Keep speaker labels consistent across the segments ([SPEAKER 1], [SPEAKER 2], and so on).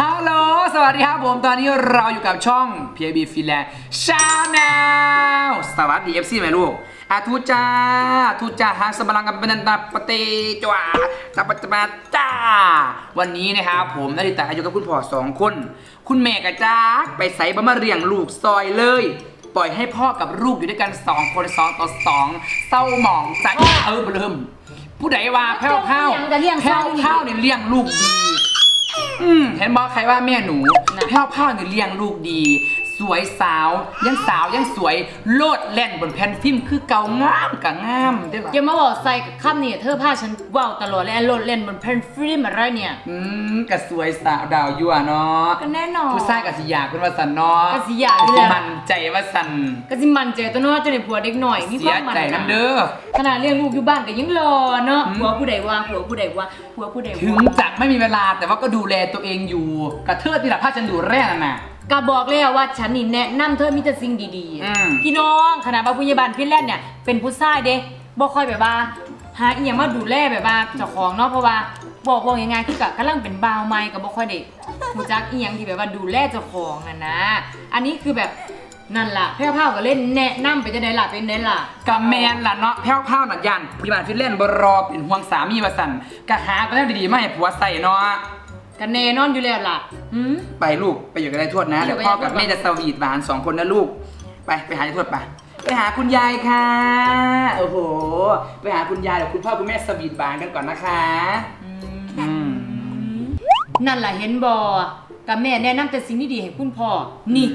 [SPEAKER 1] ฮัลโหล สวัสดีครับผม ตอนนี้เราอยู่กับช่อง PAB Finland Channel สวัสดี FC ไหมลูกอาทุจ้าทุจ้าฮังสมลังกับเบนันตาปะเตจวาตาปะตะปะจ้า วันนี้นะครับผมนาริตาอยู่กับคุณพ่อสองคน คุณแม่กับจ้าไปใส่บะมาเรียงลูกซอยเลย ปล่อยให้พ่อกับลูกอยู่ด้วยกัน2คน2ต่อ2เศร้าหมองใจเออเริ่มผู้ใดว่าแพ้วแพ้ว
[SPEAKER 2] เลี้ยง
[SPEAKER 1] แพ้ว
[SPEAKER 2] เลี้ยง
[SPEAKER 1] แพ้วเนี่ยเลี้ยงลูกดี อืมเห็นบอกใครว่าแม่หนู
[SPEAKER 2] นะ
[SPEAKER 1] แพ้วพ้าวเนี่ยเลี้ยงลูกดี สวยสาว ยังสาวยังสวยโลดแล่นบนแผ่นฟิล์มคือเก่างามกับงามได้ปะ
[SPEAKER 2] อย่ามาบอกใส่คำนี่เธอพาฉันว่าวตลอดเลยโหลดเล่นบนแผ่นฟิล์มอะไรเนี่ย
[SPEAKER 1] อืมกับสวยสาวดาวยั่วเนาะ
[SPEAKER 2] ก็แน่นอน
[SPEAKER 1] ผู้ชายกับสิอยากเป็นว่าสันเนาะ
[SPEAKER 2] ก็สิอยากอยู่แล้ว
[SPEAKER 1] มันใจว่าสัน
[SPEAKER 2] ก็สิมันเจตัวน้อยจนในผัวเด็กหน่อยมี
[SPEAKER 1] เสี
[SPEAKER 2] ควายมมัน
[SPEAKER 1] ใจน้ำเด้อ
[SPEAKER 2] ขนาดเลี้ยงลูกอยู่บ้านก็ยังรอเนาะ
[SPEAKER 1] อืม
[SPEAKER 2] ผัวผู้ใดว่าผัวผู้ใดว่าผัวผู้ใด
[SPEAKER 1] ถึง
[SPEAKER 2] ว่า
[SPEAKER 1] จะไม่มีเวลาแต่ว่าก็ดูแลตัวเองอยู่กระเทิดที่หลับผ้าฉันดูแร่น่ะนะ
[SPEAKER 2] ก็บอกแล้วว่าฉันนี่แนะนำเธอมีแต่สิ่งดี
[SPEAKER 1] อืม
[SPEAKER 2] พี่น้องขนาดว่าผู้ใหญ่บ้านฟินแลนด์เนี่ยเป็นผู้ชายเด้บ่ค่อยแบบว่า หาอีหยังมาดูแลแบบว่าเจ้าของเนาะเพราะว่าบอกว่ายังไงคือกับกำลังเป็นบ่าวใหม่ก็บ่ค่อยได้รู้จักอีหยังที่แบบว่าดูแลเจ้าของน่ะนะ อันนี้คือแบบนั่นล่ะแพ้วๆก็เล่นแนะนำไปจังได๋ล่ะเป็นไดล่ะ
[SPEAKER 1] กับแมนล่ะเนาะแพ้วพ้าวหนักยันพี่บ้านฟินแลนด์บรอเป็นห่วงสามีว่าสันกะหาก็ได้ดีๆมาให้ผัวใส่เนาะ
[SPEAKER 2] กันแน่นอนอยู่แล้วล่ะหืม
[SPEAKER 1] ไปลูกไปอยู่กับยายทวดนะ
[SPEAKER 2] ไปอยู่
[SPEAKER 1] เดี๋ยว
[SPEAKER 2] กับ
[SPEAKER 1] พ่อยา
[SPEAKER 2] ยทวด
[SPEAKER 1] กับแม่จะสวีทหวานสองคนนะลูก ไปไปหายายทวดไปไปหาคุณยายค่ะ โอ้โห ไปหาคุณยายเดี๋ยวคุณพ่อคุณแม่สวีทหวานกันก่อนนะคะอืม
[SPEAKER 2] นั่นล่ะเห็นบ่กับแม่แนะนำแต่สิ่งที่ดีให้คุณพ่อ นี่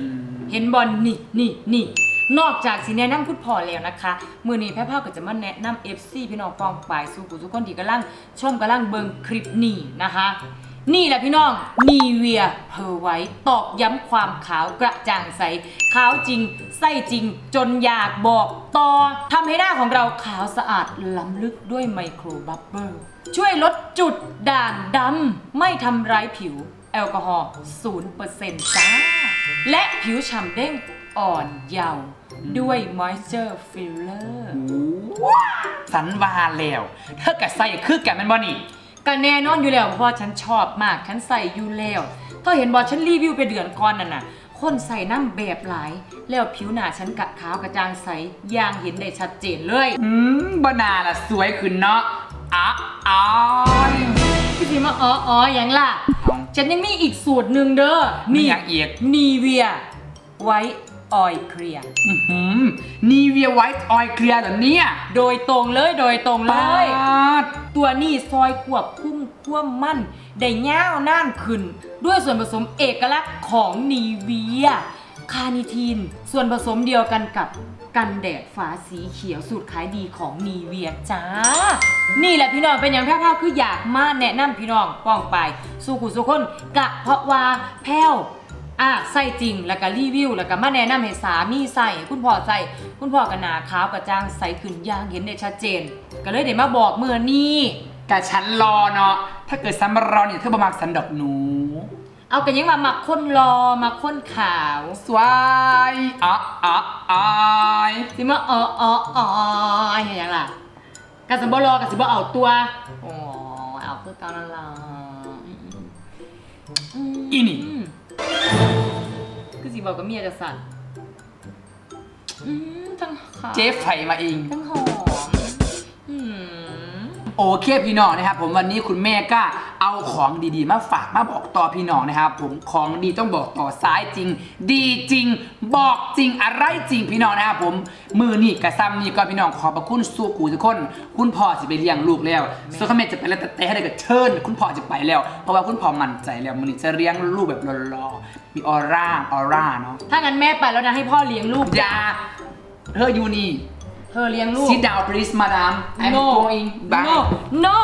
[SPEAKER 2] เห็นบอลนี่นี่นี่ นอกจากสิแนะนำคุณพ่อแล้วนะคะ มือนี้แพ้ภาพก็จะมาแนะนำ FC พี่น้องปองปายสู่ผู้ทุกคนที่กำลังชมกำลังเบิ่งคลิปนี้นะคะ นี่แหละพี่น้องนีเวียเพอไว้ตอกย้ำความขาวกระจ่างใส ขาวจริง ไส้จริง จนอยากบอกต่อทำให้หน้าของเราขาวสะอาดล้ำลึกด้วยไมโครบับเบิลช่วยลดจุดด่างดำไม่ทำร้ายผิว แอลกอฮอล์0%จ้า และผิวฉ่ำเด้งอ่อนเยาว์ด้วย Moisture Filler
[SPEAKER 1] สันวาแล้วเธอกับใส่คือแกมันบ่นี่
[SPEAKER 2] ก็แน่นอนอยู่แล้วเพราะฉันชอบมากฉันใส่อยู่แล้วถ้าเห็นบอฉันรีวิวไปเดือนก่อนนั่นน่ะ คนใส่น้ำแบบหลาย แล้วผิวหน้าฉันกะขาวกระจ่างใสอย่างเห็นได้ชัดเจนเลย
[SPEAKER 1] อืมบนาล่ะสวยขึ้นเนาะอะอ้าย
[SPEAKER 2] พี่พีมาอ๋ออ๋ออย่างล่ะ
[SPEAKER 1] เอา
[SPEAKER 2] ฉันยังมีอีกสูตรหนึ่งเด้อ
[SPEAKER 1] มีอย่างอีก
[SPEAKER 2] นีเวียไว้ออยเคลียร์
[SPEAKER 1] อื้อหือนีเวียไวท์ออยเคลียร์เหรอเนี่ย
[SPEAKER 2] โดยตรงเลยโดยตรงเล
[SPEAKER 1] ปาย ด
[SPEAKER 2] ตัวนี้ซอยควบคุมความมั่น ได้ย่าวน่านขึ้น ด้วยส่วนผสมเอกลักษณ์ของนีเวีย คานิทีน ส่วนผสมเดียวกันกับกันแดดฝาสีเขียวสูตรขายดีของนีเวียจ้า นี่แหละพี่น้องเป็นอย่างแพ้วๆคืออยากมาแนะนำพี่น้องป้องไป สู่ขุสุคนกะเพราะว่าแพ้ว อะใส่จริงแล้วก็รีวิวแล้วก็มาแนะนำให้สามีใส่คุณพ่อใส่คุณพ่อก็หนาขาวกระจ่างใสขึ้นอย่างเห็นได้ชัดเจน ก็เลยได้มาบอกเมื่อนี้
[SPEAKER 1] กะฉันรอเนาะถ้าเกิดซ้ำรอเนี่ยเธอประมาณสันดอกหนู
[SPEAKER 2] เอากันยังมาหมักค้นรอมาค้นขาว
[SPEAKER 1] สวยอะอะอะ
[SPEAKER 2] สิมาอ๋ออ๋ออ๋อเห็นยังล่ะกะสิบ่รอกะสิบ่เอาตัวโอ้เอาคือเกานั่นล่ะอืม
[SPEAKER 1] อีนี่
[SPEAKER 2] อืมคือ สิบอกกับเมียจะสั่นอืมทั้งขาว
[SPEAKER 1] เจ๊ไฟมาเอง
[SPEAKER 2] ทั้งหอมอืม
[SPEAKER 1] โอเคพี่น้องนะครับ ผมวันนี้คุณแม่ก็เอาของดีๆ มาฝากมาบอกต่อพี่น้องนะครับ ผมของดีต้องบอกต่อซ้ายจริง ดีจริง บอกจริงอะไรจริงพี่น้องนะครับผมมือนี่กระซ้ำนี่ก็พี่น้องขอบพระคุณสู้กูทุกคน คุณพ่อจะไปเลี้ยงลูกแล้วส่วนคุณแม่จะไปแล้วแต่แต่ให้ได้กับเชิญคุณพ่อจะไปแล้ว เพราะว่าคุณพ่อมั่นใจแล้วมือนี่จะเลี้ยงลูกแบบหล่อๆมีออร่าออร่าเนาะ
[SPEAKER 2] ถ้างั้นแม่ไปแล้วนะให้พ่อเลี้ยงลูก
[SPEAKER 1] อยาเธออยู่นี่
[SPEAKER 2] เธอเลี้ยงลูก
[SPEAKER 1] sit down please madam I'm
[SPEAKER 2] no
[SPEAKER 1] going bye
[SPEAKER 2] no no